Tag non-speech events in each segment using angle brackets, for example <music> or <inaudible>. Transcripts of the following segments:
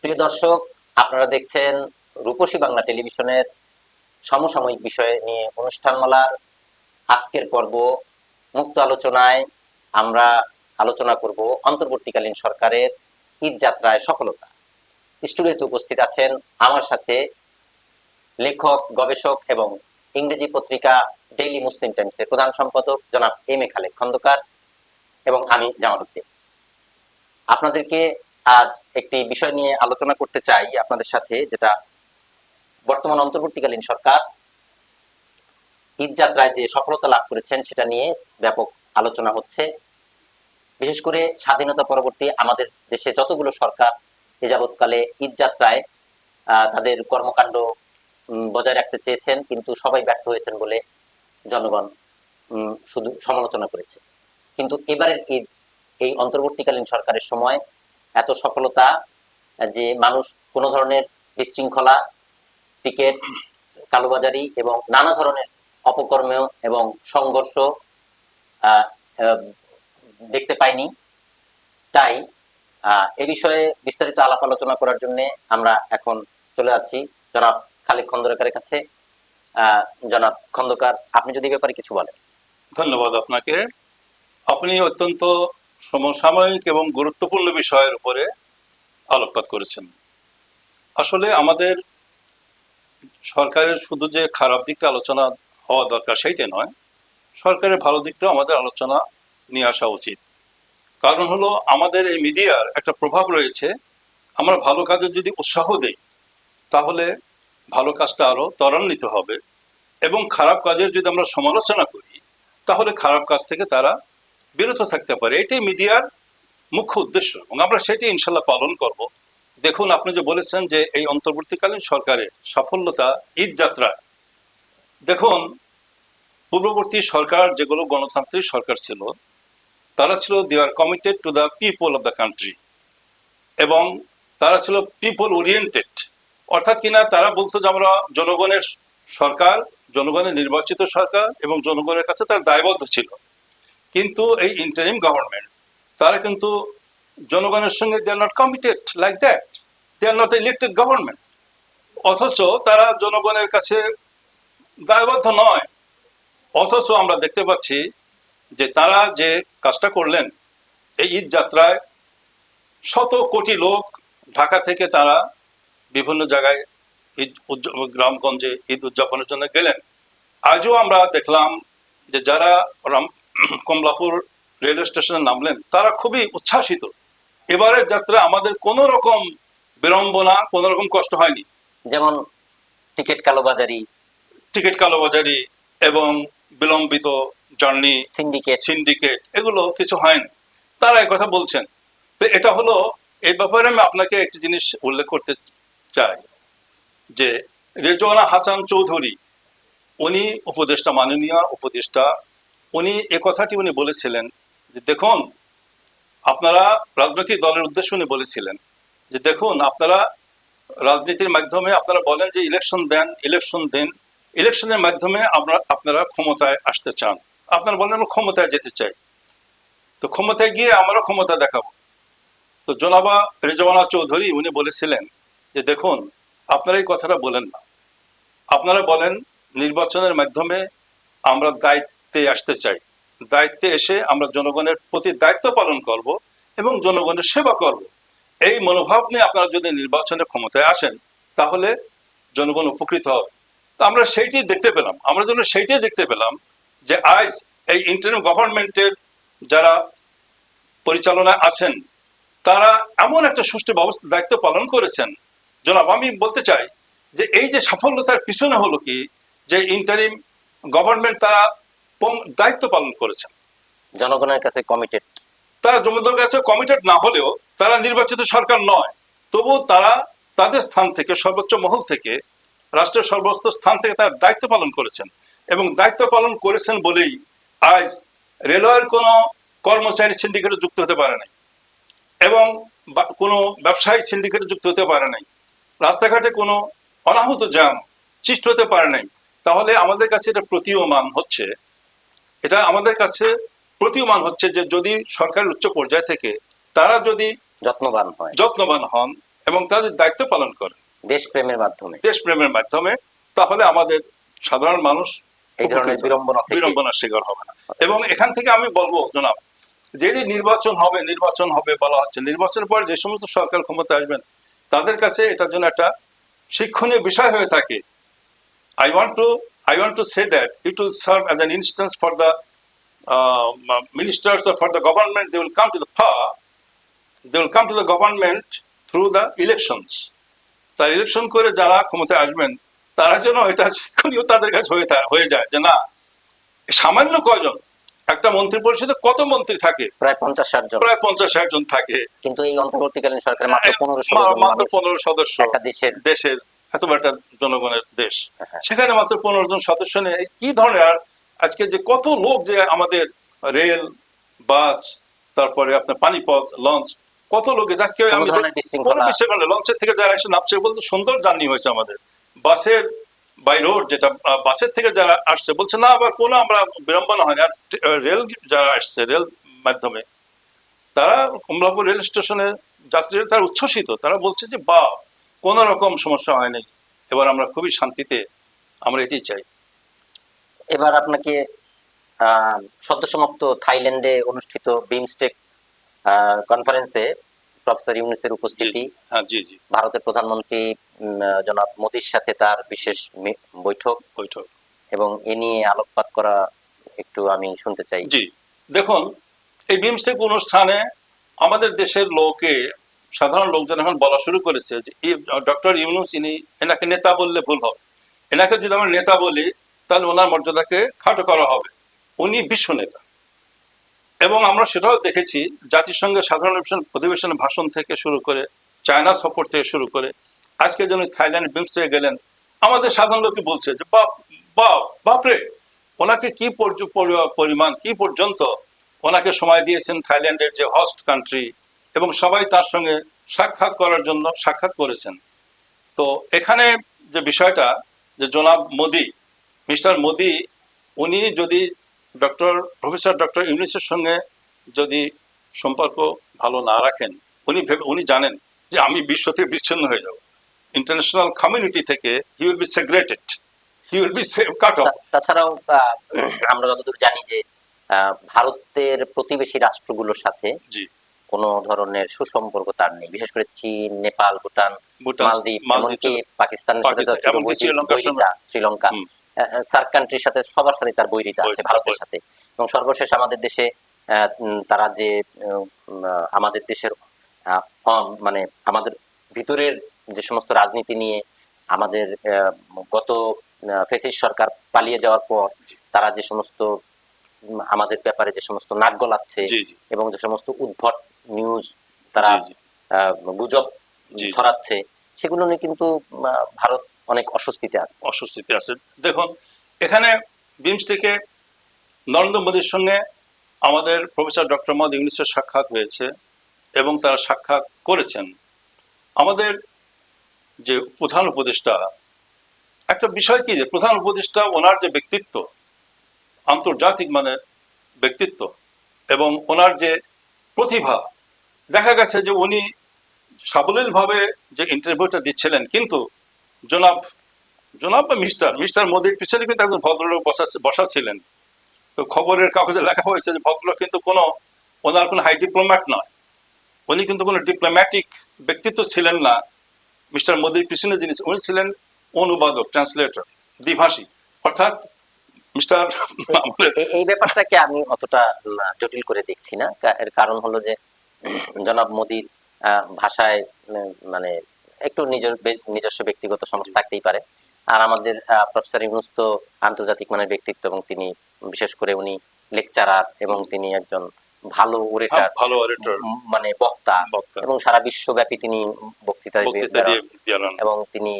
প্রিয় দর্শক, আপনারা দেখছেন রূপসী বাংলা টেলিভিশনের সমসাময়িক বিষয় নিয়ে অনুষ্ঠানমালার আজকের পর্ব। মুক্ত আলোচনায় আমরা আলোচনা করব অন্তর্বর্তীকালীন সরকারের ঈদ যাত্রায় সফলতা। স্টুডিওতে উপস্থিত আছেন আমার সাথে লেখক, গবেষক এবং ইংরেজি পত্রিকা ডেইলি মুসলিম টাইমসের প্রধান সম্পাদক জনাব এম এ খালেদ খন্দকার এবং আমি জামাল উদ্দিন। আপনাদেরকে আজ একটি বিষয় নিয়ে আলোচনা করতে চাই আপনাদের সাথে, যেটা বর্তমান অন্তর্বর্তীকালীন সরকার ঈদ যাত্রায় যে সফলতা লাভ করেছেন সেটা নিয়ে ব্যাপক আলোচনা হচ্ছে। বিশেষ করে স্বাধীনতা পরবর্তী আমাদের দেশে যতগুলো সরকার এ যাবৎকালে ঈদ যাত্রায় তাদের কর্মকাণ্ড বজায় রাখতে চেয়েছেন, কিন্তু সবাই ব্যর্থ হয়েছেন বলে জনগণ শুধু সমালোচনা করেছে। কিন্তু এবারের ঈদ এই অন্তর্বর্তীকালীন সরকারের সময় এত সফলতা যে মানুষ কোনো ধরনের বিশৃঙ্খলা, টিকেট, কালোবাজারি এবং নানা ধরনের অপকর্ম এবং সংঘর্ষ দেখতে পাইনি। তাই এ বিষয়ে বিস্তারিত আলাপ আলোচনা করার জন্য আমরা এখন চলে যাচ্ছি। জনাব খালিদ খন্দকারের কাছে। জনাব খন্দকার, আপনি যদি ব্যাপারে কিছু বলেন। ধন্যবাদ আপনাকে। আপনি অত্যন্ত সমসাময়িক এবং গুরুত্বপূর্ণ বিষয়ের উপরে আলোকপাত করেছেন। আসলে আমাদের সরকারের শুধু যে খারাপ দিকটা আলোচনা হওয়া দরকার সেইটা নয়, সরকারের ভালো দিকটা আমাদের আলোচনা নিয়ে আসা উচিত। কারণ হলো আমাদের এই মিডিয়ার একটা প্রভাব রয়েছে, আমরা ভালো কাজের যদি উৎসাহ দেই, তাহলে ভালো কাজটা আরও ত্বরান্বিত হবে এবং খারাপ কাজের যদি আমরা সমালোচনা করি, তাহলে খারাপ কাজ থেকে তারা বিরত থাকতে পারে, এটাই মিডিয়ার মুখ্য উদ্দেশ্য। এবং আমরা সেটি ইনশাল্লাহ পালন করব। দেখুন, আপনি যে বলেছেন যে এই অন্তর্বর্তীকালীন সরকারের সাফল্যতা ঈদ যাত্রা। দেখুন, পূর্ববর্তী সরকার যেগুলো গণতান্ত্রিক সরকার ছিল, তারা ছিল they are committed to the people of the country এবং তারা ছিল পিপল ওরিয়েন্টেড অর্থাৎ কিনা তারা বলতো যে আমরা জনগণের সরকার, জনগণের নির্বাচিত সরকার এবং জনগণের কাছে তার দায়বদ্ধ ছিল। কিন্তু এই ইন্টারিম গভর্নমেন্ট তারা কিন্তু জনগণের সঙ্গে they are not committed like that they are not elected government অথচ তারা জনগণের কাছে দায়বদ্ধ নয়। অথচ আমরা দেখতে পাচ্ছি যে তারা যে কাজটা করলেন, এই ঈদ যাত্রায় শত কোটি লোক ঢাকা থেকে তারা বিভিন্ন জায়গায় ঈদ গ্রামগঞ্জে ঈদ উদযাপনের জন্য গেলেন। আজও আমরা দেখলাম যে যারা <clears throat> কমলাপুর রেলওয়ে স্টেশনে নামলেন তারা খুবই উচ্ছ্বাসিত। এবারের যাত্রা আমাদের কোনো রকম বিড়ম্বনা কোনো রকম কষ্ট হয়নি। যেমন টিকিট কালোবাজারি টিকিট কালোবাজারি এবং বিলম্বিত জার্নি সিন্ডিকেট। সিন্ডিকেট এগুলো কিছু হয়নি। তারা কথা বলছেন। তো এটা হলো এই ব্যাপারে আমি আপনাকে একটি জিনিস উল্লেখ করতে চাই যে রেজওয়ানা হাসান চৌধুরী উনি উপদেষ্টা মাননীয় উপদেষ্টা উনি এ কথাটি উনি বলেছিলেন যে, দেখুন, আপনারা রাজনৈতিক দলের উদ্দেশ্যে উনি বলেছিলেন যে, দেখুন, আপনারা রাজনীতির মাধ্যমে আপনারা বলেন যে, ইলেকশন দেন ইলেকশন দেন। ইলেকশনের মাধ্যমে আমরা, আপনারা ক্ষমতায় আসতে চান। আপনারা বলেন, আমরা ক্ষমতায় যেতে চাই। তো ক্ষমতায় গিয়ে আমরা ক্ষমতা দেখাবো। তো জনাবা রেজওয়ানা চৌধুরী উনি বলেছিলেন যে, দেখুন, আপনারা এই কথাটা বলেন না। আপনারা বলেন, নির্বাচনের মাধ্যমে আমরা দায়িত্বে আসতে চাই। দায়িত্বে এসে আমরা জনগণের প্রতি দায়িত্ব পালন করব এবং জনগণের সেবা করব। এই মনোভাব নিয়ে আপনারা যদি নির্বাচনের ক্ষমতায় আসেন, তাহলে জনগণ উপকৃত হবে। তো আমরা সেইটি দেখতে পেলাম। আমরা যেন সেইটাই দেখতে পেলাম যে আজ এই ইন্টারিম গভর্নমেন্টের যারা পরিচালনায় আছেন, তারা এমন একটা সুষ্ঠু ব্যবস্থা, দায়িত্ব পালন করেছেন। জনাব, আমি বলতে চাই যে এই যে সাফল্যতার পিছনে হলো কি? যে ইন্টারিম গভর্নমেন্ট তারা দায়িত্ব পালন করেছেন। জনগণের কাছে কমিটেড তারা জমিদার কাছে কমিটেড না হলেও তারা নির্বাচিত সরকার নয়। তবু তারা তাদের স্থান থেকে সর্বোচ্চ মহল থেকে রাষ্ট্রের সর্বোচ্চ স্থান থেকে তারা দায়িত্ব পালন করেছেন। এবং দায়িত্ব পালন করেছেন বলেই আজ রেলওয়ের কোনো কর্মচারী সিন্ডিকেটে যুক্ত হতে পারে নাই। এবং কোনো ব্যবসায়ী সিন্ডিকেটে যুক্ত হতে পারে নাই। রাস্তাঘাটে কোনো অনাহুত জ্যাম সৃষ্টি হতে পারে নাই। তাহলে আমাদের কাছে এটা প্রতীয়মান হচ্ছে এটা আমাদের কাছে প্রতীয়মান হচ্ছে যে যদি সরকারের উচ্চ পর্যায় থেকে তারা যদি যত্নবান হয়। যত্নবান হন এবং তাদের দায়িত্ব পালন করে দেশপ্রেমের মাধ্যমে। দেশপ্রেমের মাধ্যমে তাহলে আমাদের সাধারণ মানুষ এই ধরনের বিড়ম্বনা বিড়ম্বনার শিকার হবে না। এবং এখান থেকে আমি বলব জনাব যে যে নির্বাচন হবে নির্বাচন হবে বলা হচ্ছে নির্বাচনের পর যে সমস্ত সরকার ক্ষমতা আসবেন তাদের কাছে এটার জন্য একটা শিক্ষণীয় বিষয় হয়ে থাকে। I want to I want to say that it will serve as an instance for the ministers for the government they will come to the power they will come to the government through the elections তার election করে যারা ক্ষমতায় আসবেন তারা যেন এটা শিক্ষণীয় তাদের কাছে হয়ে হয়ে যায় যে না সামান্য কয়জন একটা মন্ত্রী পরিষদে কত মন্ত্রী থাকে? প্রায় পঞ্চাশ ষাট জন। প্রায় পঞ্চাশ ষাট জন থাকে। কিন্তু এই অন্তর্বর্তীকালীন সরকার মাত্র পনেরো মাত্র পনেরো সদস্য দেশের। দেশের। এত বড় একটা জনগণের দেশ। হ্যাঁ। সেখানে মাত্র পনেরো জন সদস্য নিয়ে কি ধরনের আর আজকে যে কত লোক যে আমাদের রেল বাস তারপরে আপনার পানিপথ লঞ্চ কত লোক আজকে আমি কোনো লঞ্চের থেকে যারা এসে নামছে বলতে সুন্দর জার্নি হয়েছে আমাদের। বাসের বাই রোড যেটা বাসের থেকে যারা আসছে বলছে না আবার কোনো আমরা বিড়ম্বনা হয়নি আর রেল যারা আসছে রেল মাধ্যমে তারা কমলাপুর রেল স্টেশনে যাত্রীরা তারা উচ্ছ্বসিত। তারা বলছে যে বা কোন রকম সমস্যা হয়নি এবার আমরা খুবই শান্তিতে আমরা এটাই চাই। এবার আপনাকে সদ্য সমাপ্ত থাইল্যান্ডে অনুষ্ঠিত বিমস্টেক কনফারেন্সে প্রফেসর ইউনুসের উপস্থিতি হ্যাঁ ভারতের প্রধানমন্ত্রী জনাব মোদীর সাথে তার বিশেষ বৈঠক বৈঠক। এবং এ নিয়ে আলোকপাত করা একটু আমি শুনতে চাই। জি দেখুন এই বিমস্টেক অনুষ্ঠানে আমাদের দেশের লোকে সাধারণ লোকজন এখন বলা শুরু করেছে যে ডক্টর ইউনুস, ইনি এনাকে নেতা বললে ভুল হবে। এনাকে যদি আমরা নেতা বলি, তাহলে ওনার মর্যাদাকে খাটো করা হবে। উনি বিশ্ব নেতা। এবং আমরা সেটাও দেখেছি, জাতিসংঘের সাধারণ অধিবেশন- ভাষণ থেকে শুরু করে, চায়না সফর থেকে শুরু করে, আজকে যেন থাইল্যান্ড বিমস্টেকে গেলেন, আমাদের সাধারণ লোকে বলছে যে, বাপ বাপ, বাপরে, ওনাকে কি পরিমাণ, কি পর্যন্ত ওনাকে সময় দিয়েছেন থাইল্যান্ডের যে হস্ট কান্ট্রি এবং সবাই তার সঙ্গে সাক্ষাৎ করার জন্য সাক্ষাৎ করেছেন। তো এখানে যে বিষয়টা যে জনাব মোদি মিস্টার মোদি উনি যদি ডক্টর প্রফেসর ডক্টর ইউনিসের সঙ্গে যদি সম্পর্ক ভালো না রাখেন উনি ভেবে উনি জানেন যে আমি বিশ্ব থেকে বিচ্ছিন্ন হয়ে যাব। ইন্টারন্যাশনাল কমিউনিটি থেকে he will be segregated he will be cut off তাছাড়াও আমরা যতদূর জানি যে ভারতের প্রতিবেশী রাষ্ট্রগুলোর সাথে জি। কোনো ধরনের সুসম্পর্ক তার নেই। বিশেষ করে চীন নেপাল ভুটান মালদ্বীপ এমনকি পাকিস্তানের সাথে শ্রীলঙ্কা। সার্ক কান্ট্রির সাথে সবার সাথে তার বৈরিতা আছে ভারতের সাথে। এবং সর্বশেষ আমাদের দেশে তারা যে আমাদের দেশের মানে আমাদের ভিতরের যে সমস্ত রাজনীতি নিয়ে আমাদের গত ফেসিস সরকার পালিয়ে যাওয়ার পর তারা যে সমস্ত আমাদের ব্যাপারে যে সমস্ত নাক গলাচ্ছে এবং যে সমস্ত উদ্ভট নিউজ তারা গুজব ছড়াচ্ছে সেগুলো নিয়ে কিন্তু ভারত অনেক অস্বস্তিতে আছে। অস্বস্তিতে আছে। দেখুন এখানে বিমস্টেকে নরেন্দ্র মোদীর সঙ্গে আমাদের প্রফেসর ডক্টর মোহাম্মদ ইউনিসের সাক্ষাৎ হয়েছে এবং তারা সাক্ষাৎ করেছেন। আমাদের যে প্রধান উপদেষ্টা একটা বিষয় কি যে প্রধান উপদেষ্টা ওনার যে ব্যক্তিত্ব আন্তর্জাতিক মানে ব্যক্তিত্ব এবং ওনার যে প্রতিভা। দেখা গেছে যে উনি সাবলীলভাবে যে ইন্টারভিউটা দিচ্ছিলেন, কিন্তু জনাব জনাব বা মিস্টার মিস্টার মোদীর পিছনে কিন্তু একজন ভদ্রলোক বসা ছিলেন। তো খবরের কাগজে লেখা হয়েছে যে ভদ্রলোক কিন্তু কোনো, ওনার কোনো হাই ডিপ্লোম্যাট নয়। উনি কিন্তু কোনো ডিপ্লোম্যাটিক ব্যক্তিত্ব ছিলেন না। মিস্টার মোদীর পিছনে যিনি, উনি ছিলেন অনুবাদক ট্রান্সলেটর দ্বিভাষী। অর্থাৎ মিস্টার এই ব্যাপারটাকে আমি অতটা জটিল করে দেখছি না। এর কারণ হলো যে জনাব মোদীর ভাষায় মানে একটু নিজের নিজস্ব ব্যক্তিগত সমস্যা থাকতেই পারে। আর আমাদের প্রফেসর ইউনুস তো আন্তর্জাতিক মানের ব্যক্তিত্ব এবং তিনি বিশেষ করে উনি লেকচারার এবং তিনি একজন ভালো ওরেটার ভালো অডিটর মানে বক্তা। এবং সারা বিশ্বব্যাপী তিনি বক্তৃতা এবং তিনি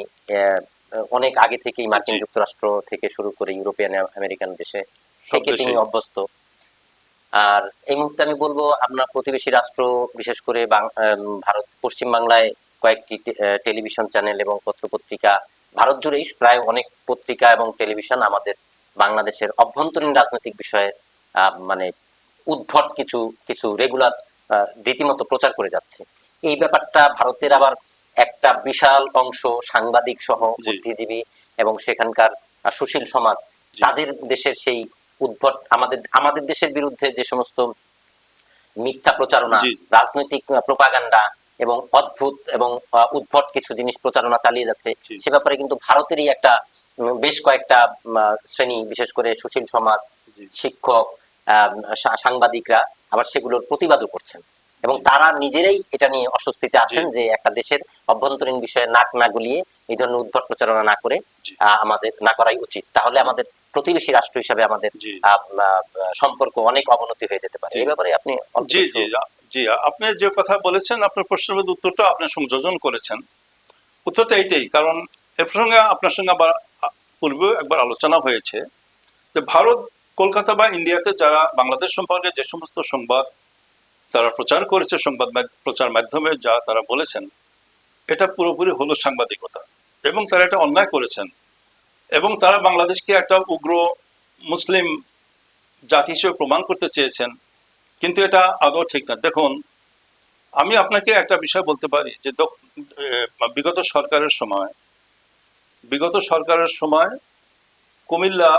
অনেক আগে থেকেই মার্কিন যুক্তরাষ্ট্র থেকে শুরু করে ইউরোপিয়ান আমেরিকান দেশে থেকে তিনি অভ্যস্ত। আর এই মুহূর্তে আমি বলব আপনার প্রতিবেশী রাষ্ট্র বিশেষ করে ভারত পশ্চিম বাংলায় কয়েকটি টেলিভিশন চ্যানেল এবং পত্রপত্রিকা ভারত জুড়েই প্রায় অনেক পত্রিকা এবং টেলিভিশন আমাদের বাংলাদেশের অভ্যন্তরীণ রাজনৈতিক বিষয়ে আহ, মানে উদ্ভট কিছু কিছু রেগুলার রীতিমতো প্রচার করে যাচ্ছে। এই ব্যাপারটা ভারতের আবার একটা বিশাল অংশ সাংবাদিক সহ বুদ্ধিজীবী এবং সেখানকার সুশীল সমাজ তাদের দেশের সেই উদ্ভট আমাদের আমাদের দেশের বিরুদ্ধে যে সমস্ত মিথ্যা প্রচারণা রাজনৈতিক প্রপাগান্ডা এবং অদ্ভুত এবং উদ্ভট কিছু জিনিস প্রচারণা চালিয়ে যাচ্ছে সে ব্যাপারে কিন্তু ভারতেরই একটা বেশ কয়েকটা শ্রেণি বিশেষ করে সুশীল সমাজ শিক্ষক আহ, সাংবাদিকরা আবার সেগুলোর প্রতিবাদও করছেন। এবং তারা নিজেরাই এটা নিয়ে অস্বস্তিতে আছেন যে একটা দেশের অভ্যন্তরীণ বিষয়ে নাক না গুলিয়ে এই ধরনের উদ্ভট প্রচারণা না করে আমাদের না করাই উচিত। তাহলে আমাদের প্রতিবেশী রাষ্ট্র হিসাবে আমাদের সম্পর্ক অনেক অবনতি হয়ে যেতে পারে। এই ব্যাপারে আপনি জি জি জি আপনি যে কথা বলেছেন আপনার প্রশ্নের উত্তরটা আপনি সংযোজন করেছেন। উত্তরটা এইটাই কারণ এ প্রসঙ্গে আপনার সঙ্গে আবার পূর্বে একবার আলোচনা হয়েছে যে ভারত কলকাতা বা ইন্ডিয়াতে যারা বাংলাদেশ সম্পর্কে যে সমস্ত সংবাদ তারা প্রচার করেছে সংবাদ প্রচার মাধ্যমে যা তারা বলেছেন, এটা পুরোপুরি হলো সাংবাদিকতা এবং তারা এটা অন্যায় করেছেন। এবং তারা বাংলাদেশকে একটা উগ্র মুসলিম জাতি হিসেবে প্রমাণ করতে চেয়েছেন, কিন্তু এটা আদৌ ঠিক না। দেখুন, আমি আপনাকে একটা বিষয় বলতে পারি যে বিগত সরকারের সময়, বিগত সরকারের সময় কুমিল্লা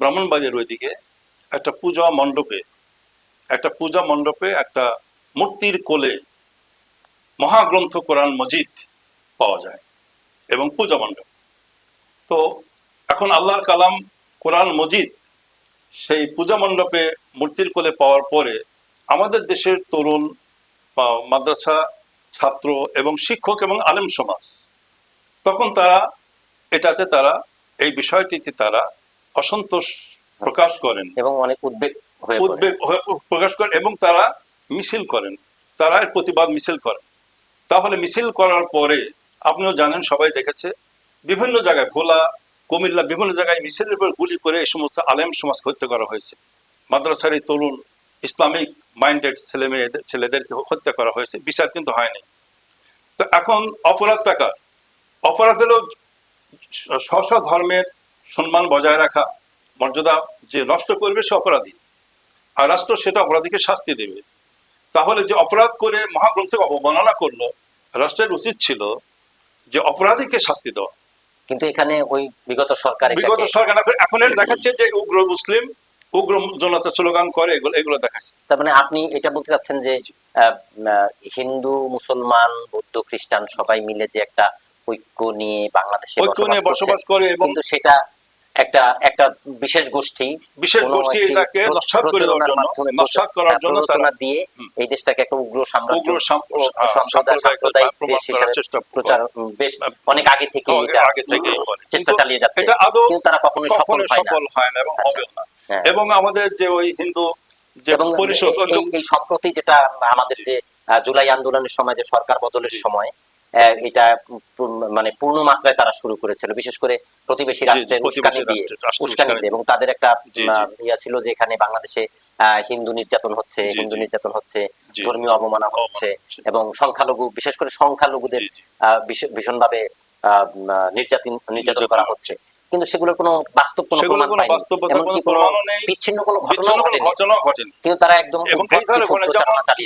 ব্রাহ্মণবাড়ির ওইদিকে একটা পূজা মণ্ডপে একটা পূজা মণ্ডপে, একটা মূর্তির কোলে মহাগ্রন্থ কোরআন মজিদ পাওয়া যায় এবং পূজা মণ্ডপ। তো এখন আল্লাহর কালাম কোরআন মজিদ সেই পূজা মণ্ডপে মূর্তির কোলে পাওয়ার পরে আমাদের দেশের তরুণ মাদ্রাসা ছাত্র এবং শিক্ষক এবং আলেম সমাজ, তখন তারা এটাতে তারা, এই বিষয়টিতে তারা অসন্তোষ প্রকাশ করেন। এবং অনেক উদ্বেগ উদ্বেগ প্রকাশ করেন এবং তারা মিছিল করেন। তারা এর প্রতিবাদ মিছিল করেন তাহলে মিছিল করার পরে আপনিও জানেন সবাই দেখেছে বিভিন্ন জায়গায় ভোলা কুমিল্লা বিভিন্ন জায়গায় মিছিলের উপর গুলি করে এই সমস্ত আলেম সমাজ হত্যা করা হয়েছে। মাদ্রাসার এই তরুণ ইসলামিক মাইন্ডেড ছেলে মেয়েদের ছেলেদেরকে হত্যা করা হয়েছে। বিচার কিন্তু হয়নি। তো এখন অপরাধ টাকা। অপরাধ হলো স্ব স্ব ধর্মের সম্মান বজায় রাখা মর্যাদা যে নষ্ট করবে সে অপরাধী। আর রাষ্ট্র সেটা অপরাধীকে শাস্তি দেবে। তাহলে যে অপরাধ করে মহাগ্রন্থকে অবমাননা করল রাষ্ট্রের উচিত ছিল যে অপরাধীকে শাস্তি দেওয়া। কিন্তু এখানে ওই বিগত সরকার বিগত সরকার এখন এর দেখাচ্ছে যে উগ্র মুসলিম উগ্র জনতা স্লোগান করে এগুলো এগুলো দেখাচ্ছে। তার মানে আপনি এটা বলতে চাচ্ছেন যে হিন্দু মুসলমান বৌদ্ধ খ্রিস্টান সবাই মিলে যে একটা ঐক্য নিয়ে বাংলাদেশে ঐক্য নিয়ে বসবাস করে এবং কিন্তু সেটা একটা একটা বিশেষ গোষ্ঠী বিশেষ গোষ্ঠী এটাকে নস্বাত করে দেওয়ার জন্য নস্বাত করার হ্যাঁ, জন্য তারা দিয়ে এই দেশটাকে একটা উগ্র সাম্রাজ্য উগ্র সাম- সম্প্রদায় সাম্প্রদায়িক দেশ হিসেবে চেষ্টা প্রচার বেশ অনেক আগে থেকে এটা আগে করে। চেষ্টা চালিয়ে যাচ্ছে এটা আদৌ কিন্তু তারা কখনোই সফল কখনো সফল হয় না এবং আচ্ছা। হবে না হ্যাঁ। এবং আমাদের যে ওই হিন্দু যে পরিষদ এই- সম্প্রতি যেটা আমাদের যে জুলাই আন্দোলনের সময় যে সরকার বদলের সময় এটা মানে পূর্ণ মাত্রায় তারা শুরু করেছিল। বিশেষ করে প্রতিবেশী রাষ্ট্রের উস্কানি দিয়ে উস্কানি দিয়ে। এবং তাদের একটা। ইয়া ছিল যে এখানে বাংলাদেশে হিন্দু নির্যাতন হচ্ছে হিন্দু নির্যাতন হচ্ছে ধর্মীয় অবমাননা হচ্ছে। এবং সংখ্যালঘু বিশেষ করে সংখ্যালঘুদের ভীষণভাবে আহ, নির্যাতন নির্যাতন করা হচ্ছে। কিন্তু সেগুলোর কোনো বাস্তব কোনো প্রমাণ বাস্তবতা এমনকি কোনো। বিচ্ছিন্ন কোনো ঘটনা। ঘটেনি। কিন্তু তারা একদম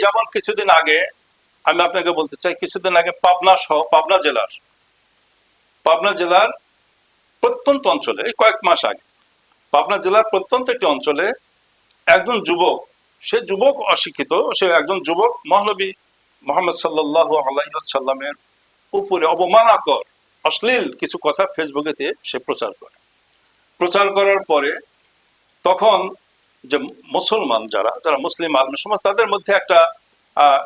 যেমন কিছুদিন আগে আমি আপনাকে বলতে চাই, কিছুদিন আগে পাবনা সহ, পাবনা জেলার পাবনা জেলার প্রত্যন্ত অঞ্চলে কয়েক মাস আগে, পাবনা জেলার প্রত্যন্ত একটি অঞ্চলে একজন যুবক, সে যুবক অশিক্ষিত, সে একজন যুবক মহানবী মোহাম্মদ সাল্লাহ আলাইসাল্লামের উপরে অবমাননাকর, অশ্লীল কিছু কথা ফেসবুকেতে সে প্রচার করে। প্রচার করার পরে তখন যে মুসলমান যারা যারা মুসলিম আলম সমাজ, তাদের মধ্যে একটা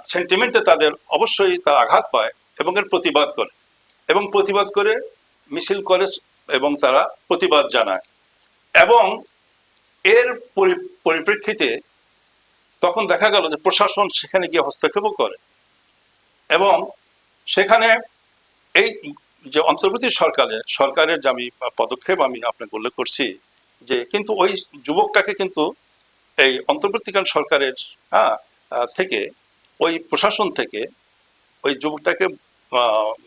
সেন্টিমেন্টে তাদের অবশ্যই তার আঘাত পায় এবং এর প্রতিবাদ করে। এবং প্রতিবাদ করে, মিছিল করে এবং তারা প্রতিবাদ জানায়। এবং এর পরি- পরিপ্রেক্ষিতে তখন দেখা গেল যে প্রশাসন সেখানে গিয়ে হস্তক্ষেপও করে। এবং সেখানে এই যে অন্তর্বর্তী সরকারের সরকারের যে আমি পদক্ষেপ আমি আপনাকে উল্লেখ করছি যে কিন্তু ওই যুবকটাকে কিন্তু এই অন্তর্বর্তীকালীন সরকারের হ্যাঁ থেকে ওই প্রশাসন থেকে ওই যুবকটাকে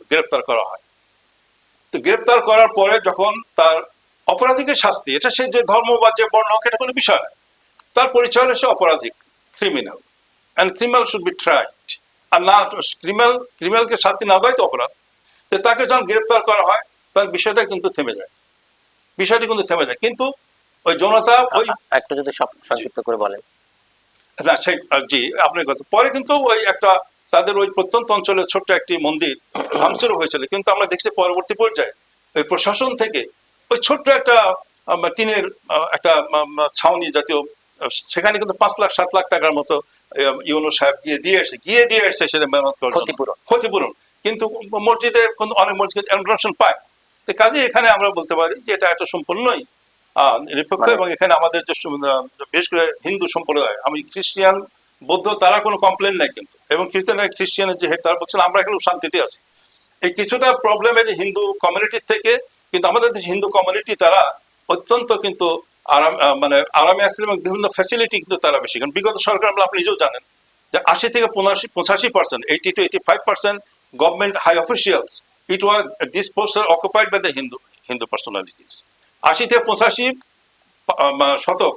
গ্রেপ্তার করা হয়। তো গ্রেপ্তার করার পরে যখন তার অপরাধীকে শাস্তি, এটা সে যে ধর্ম বা যে বর্ণ হোক, এটা কোনো বিষয় না। তার পরিচয় হলো সে অপরাধী criminal and criminal should be tried আর না ক্রিমিনাল ক্রিমিনালকে শাস্তি না দেয় তো অপরাধ। তো তাকে যখন গ্রেপ্তার করা হয়, তার বিষয়টা কিন্তু থেমে যায়। বিষয়টি কিন্তু থেমে যায়। কিন্তু ওই জনতা ওই একটু যদি সংক্ষিপ্ত করে বলেন। জি আপনার কথা পরে কিন্তু ওই একটা তাদের ওই প্রত্যন্ত অঞ্চলের ছোট্ট একটি মন্দির ভাঙচুর হয়েছিল। কিন্তু আমরা দেখছি পরবর্তী পর্যায়ে ওই প্রশাসন থেকে ওই ছোট্ট একটা টিনের একটা ছাউনি জাতীয় সেখানে কিন্তু পাঁচ লাখ সাত লাখ টাকার মতো ইউনো সাহেব গিয়ে দিয়ে এসে গিয়ে দিয়ে এসছে সেটা মেরামত ক্ষতিপূরণ। ক্ষতিপূরণ। কিন্তু মসজিদে কিন্তু অনেক মসজিদ পায়। তো কাজে এখানে আমরা বলতে পারি যে এটা একটা সম্পূর্ণই নিরপেক্ষ মানে- এবং এখানে আমাদের যে বিশেষ করে হিন্দু সম্প্রদায় আমি খ্রিস্টিয়ান বৌদ্ধ তারা কোনো কমপ্লেন নাই কিন্তু। এবং খ্রিস্টান খ্রিস্টিয়ানের যে হেড তারা বলছেন আমরা এখানে শান্তিতে আছি। এই কিছুটা প্রবলেম যে হিন্দু কমিউনিটির থেকে কিন্তু আমাদের দেশে হিন্দু কমিউনিটি তারা অত্যন্ত কিন্তু আরাম মানে আরামে আসছে এবং বিভিন্ন ফ্যাসিলিটি কিন্তু তারা বেশি। কারণ বিগত সরকার আমরা আপনি নিজেও জানেন যে আশি থেকে পঁচাশি পঁচাশি percent eighty two eighty five percent government high officials it was this post are occupied by the Hindu Hindu personalities আশি থেকে পঁচাশি শতক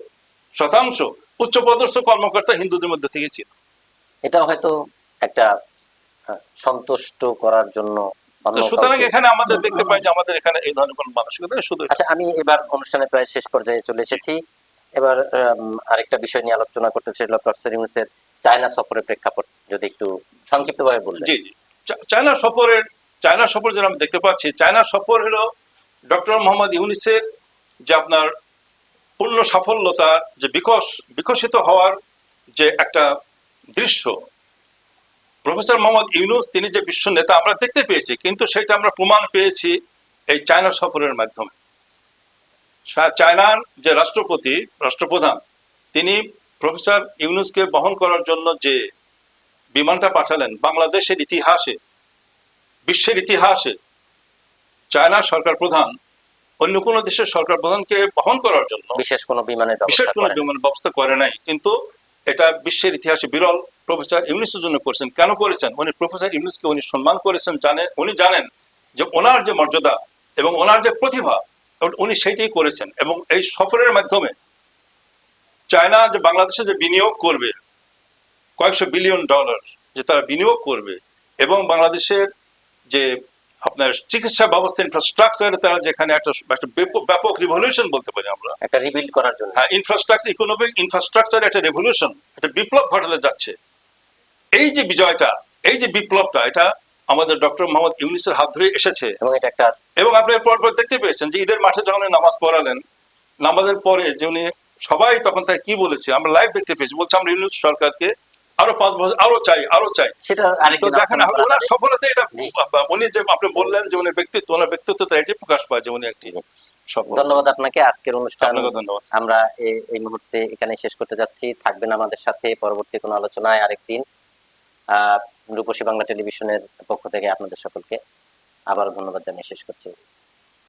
শতাংশ উচ্চপদস্থ কর্মকর্তা হিন্দুদের মধ্যে থেকে ছিল। এটা হয়তো একটা সন্তুষ্ট করার জন্য সুতরাং এখানে আমাদের দেখতে পাই যে আমাদের এখানে এই ধরনের কোনো মানসিকতা শুধু আচ্ছা আমি এবার অনুষ্ঠানের প্রায় শেষ পর্যায়ে চলে এসেছি। এবার আরেকটা বিষয় নিয়ে আলোচনা করতে ছিল প্রফেসর ইউনুসের চায়না সফরের প্রেক্ষাপট যদি একটু সংক্ষিপ্তভাবে বললেন। জি জি। চায়না সফরের চায়না সফর যেটা আমরা দেখতে পাচ্ছি চায়না সফর হলো ডক্টর মোহাম্মদ ইউনিসের যে আপনার পূর্ণ সাফল্যতার যে বিকশ, বিকশিত হওয়ার যে একটা দৃশ্য, প্রফেসর মোহাম্মদ ইউনুস তিনি যে বিশ্ব নেতা আমরা দেখতে পেয়েছি, কিন্তু সেটা আমরা প্রমাণ পেয়েছি এই চায়না সফরের মাধ্যমে। চায়নার যে রাষ্ট্রপতি, রাষ্ট্রপ্রধান, তিনি প্রফেসর ইউনুসকে বহন করার জন্য যে বিমানটা পাঠালেন, বাংলাদেশের ইতিহাসে, বিশ্বের ইতিহাসে চায়নার সরকার প্রধান অন্য কোনো দেশের সরকার প্রধানকে বহন করার জন্য বিশেষ কোনো বিমানের বিশেষ কোনো করেন। ব্যবস্থা করে নাই। কিন্তু এটা বিশ্বের ইতিহাসে বিরল। প্রফেসর ইউনিসের জন্য করেছেন। কেন করেছেন? উনি প্রফেসর ইউনিসকে উনি সম্মান করেছেন জানেন উনি জানেন যে ওনার যে মর্যাদা এবং ওনার যে প্রতিভা উনি সেইটাই করেছেন এবং এই সফরের মাধ্যমে চায়না যে বাংলাদেশে যে বিনিয়োগ করবে কয়েকশো বিলিয়ন ডলার যে তারা বিনিয়োগ করবে এবং বাংলাদেশের যে আপনার চিকিৎসা ব্যবস্থা ইনফ্রাস্ট্রাকচারে তারা যেখানে একটা একটা ব্যাপক- ব্যাপক রিভলিউশন বলতে পারি আমরা। একটা রিবিল্ড করার জন্য। হ্যাঁ ইনফ্রাস্ট্রাকচার ইকোনমিক ইনফ্রাস্ট্রাকচার একটা রেভলিউশন একটা বিপ্লব ঘটাতে যাচ্ছে। এই যে বিজয়টা এই যে বিপ্লবটা এটা আমাদের ডক্টর মোহাম্মদ ইউনিসের হাত ধরে এসেছে। এবং এটা একটা এবং আপনি পর পর দেখতে পেয়েছেন যে ঈদের মাঠে যখন নামাজ পড়ালেন নামাজের পরে যে উনি সবাই তখন তাই কি বলেছে আমরা লাইভ দেখতে পেয়েছি। বলছে আমরা ইউনিস সরকারকে আরও পাঁচ বছর আরও চাই আরও চাই। সেটা তো দেখেন ওনার সফলতা এটা উনি যে আপনি বললেন যে উনি ব্যক্তিত্ব ওনার এটাই প্রকাশ পায় যে উনি একটি ধন্যবাদ আপনাকে আজকের অনুষ্ঠান আমরা এই মুহূর্তে এখানে শেষ করতে যাচ্ছি। থাকবেন আমাদের সাথে পরবর্তী কোনো আলোচনায় আরেকদিন। আহ রূপসী বাংলা টেলিভিশনের পক্ষ থেকে আপনাদের সকলকে আবার ধন্যবাদ জানিয়ে শেষ করছি।